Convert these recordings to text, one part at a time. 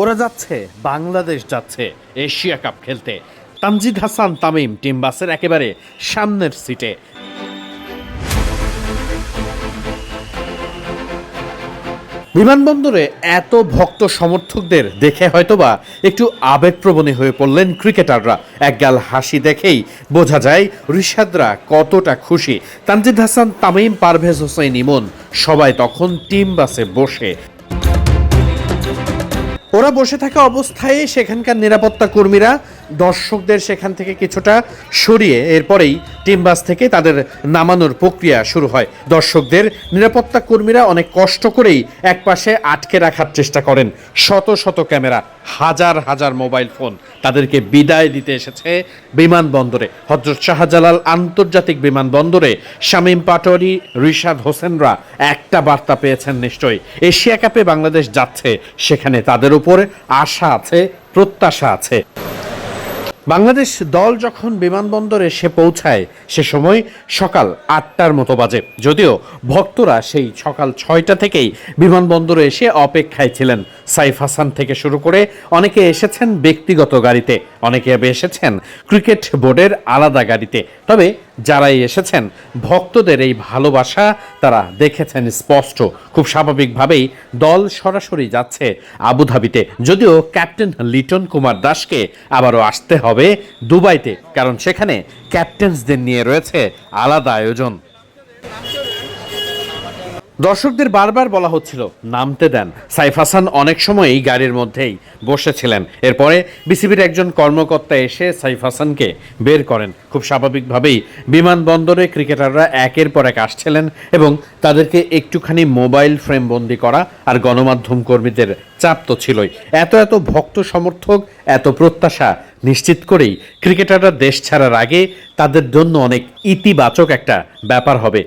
ওরা যাচ্ছে, বাংলাদেশ যাচ্ছে এশিয়া কাপ খেলতে। তামজিদ হাসান তামিম টিম বাসের একেবারে সামনের সিটে। বিমানবন্দরে এত ভক্ত সমর্থকদের দেখে হয়তোবা একটু আবেগপ্রবণী হয়ে পড়লেন ক্রিকেটাররা। একগাল হাসি দেখেই বোঝা যায় ঋষাদরা কতটা খুশি। তানজিদ হাসান, তামিম, পারভেজ হোসেন, ইমন সবাই তখন টিম বাসে বসে ওরা বসে থাকা অবস্থায় সেখানকার নিরাপত্তা কর্মীরা দর্শকদের সেখান থেকে কিছুটা সরিয়ে এরপরেই টিম বাস থেকে তাদের নামানোর প্রক্রিয়া শুরু হয়। দর্শকদের নিরাপত্তা কর্মীরা অনেক কষ্ট করেই একপাশে আটকে রাখার চেষ্টা করেন। শত শত ক্যামেরা, হাজার হাজার মোবাইল ফোন তাদেরকে বিদায় দিতে এসেছে বিমানবন্দরে। হজরত শাহজালাল আন্তর্জাতিক বিমানবন্দরে শামীম পাটোয়ারি, রিশাদ হোসেনরা একটা বার্তা পেয়েছেন নিশ্চয়ই। এশিয়া কাপে বাংলাদেশ যাচ্ছে, সেখানে তাদের উপর আশা আছে, প্রত্যাশা আছে। বাংলাদেশ দল যখন বিমানবন্দরে এসে পৌঁছায়, সে সময় সকাল আটটার মতো বাজে। যদিও ভক্তরা সেই সকাল ছয়টা থেকেই বিমানবন্দরে এসে অপেক্ষায় ছিলেন। সাইফ হাসান থেকে শুরু করে অনেকে এসেছেন ব্যক্তিগত গাড়িতে, অনেকে এসেছেন ক্রিকেট বোর্ডের আলাদা গাড়িতে। তবে যারাই এসেছেন, ভক্তদের এই ভালোবাসা তারা দেখেছেন স্পষ্ট। খুব স্বাভাবিকভাবেই দল সরাসরি যাচ্ছে আবুধাবিতে। যদিও ক্যাপ্টেন লিটন কুমার দাসকে আবারও আসতে হবে দুবাইতে, কারণ সেখানে ক্যাপ্টেন্সদের নিয়ে রয়েছে আলাদা আয়োজন। দর্শকদের বারবার বলা হচ্ছিল, নামতে দেন। সাইফ হাসান অনেক সময়ই গাড়ির মধ্যেই বসেছিলেন। এরপরে বিসিবির একজন কর্মকর্তা এসে সাইফ হাসানকে বের করেন। খুব স্বাভাবিকভাবেই বিমানবন্দরে ক্রিকেটাররা একের পর এক আসছিলেন এবং তাদেরকে একটুখানি মোবাইল ফ্রেম বন্দি করা আর গণমাধ্যম কর্মীদের চাপ তো ছিলই। এত এত ভক্ত সমর্থক, এত প্রত্যাশা নিশ্চিত করেই ক্রিকেটাররা দেশ ছাড়ার আগে তাদের জন্য অনেক ইতিবাচক একটা ব্যাপার হবে।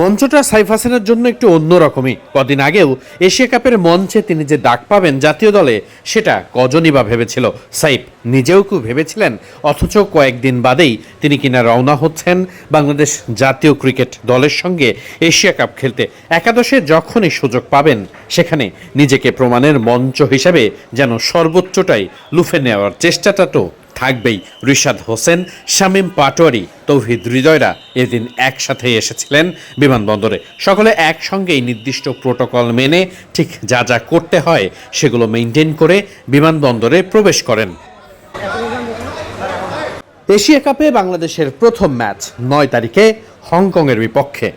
মঞ্চটা সাইফ হাসানের জন্য একটু অন্যরকমই কদিন আগেও এশিয়া কাপের মঞ্চে তিনি যে ডাক পাবেন জাতীয় দলে, সেটা কজনই বা ভেবেছিল? সাইফ নিজেও কেউ ভেবেছিলেন? অথচ কয়েকদিন বাদেই তিনি কিনা রওনা হচ্ছেন বাংলাদেশ জাতীয় ক্রিকেট দলের সঙ্গে এশিয়া কাপ খেলতে। একাদশে যখনই সুযোগ পাবেন, সেখানে নিজেকে প্রমাণের মঞ্চ হিসাবে যেন সর্বোচ্চটাই লুফে নেওয়ার চেষ্টাটা তো থাকবেই। রিশাদ হোসেন, শামীম পাটোয়ারি, তৌহিদ হৃদয়রা এদিন একসাথে এসেছিলেন বিমানবন্দরে। সকলে একসঙ্গেই নির্দিষ্ট প্রোটোকল মেনে ঠিক যা যা করতে হয় সেগুলো মেনটেন করে বিমানবন্দরে প্রবেশ করেন। এশিয়া কাপে বাংলাদেশের প্রথম ম্যাচ নয় তারিখে হংকংয়ের বিপক্ষে।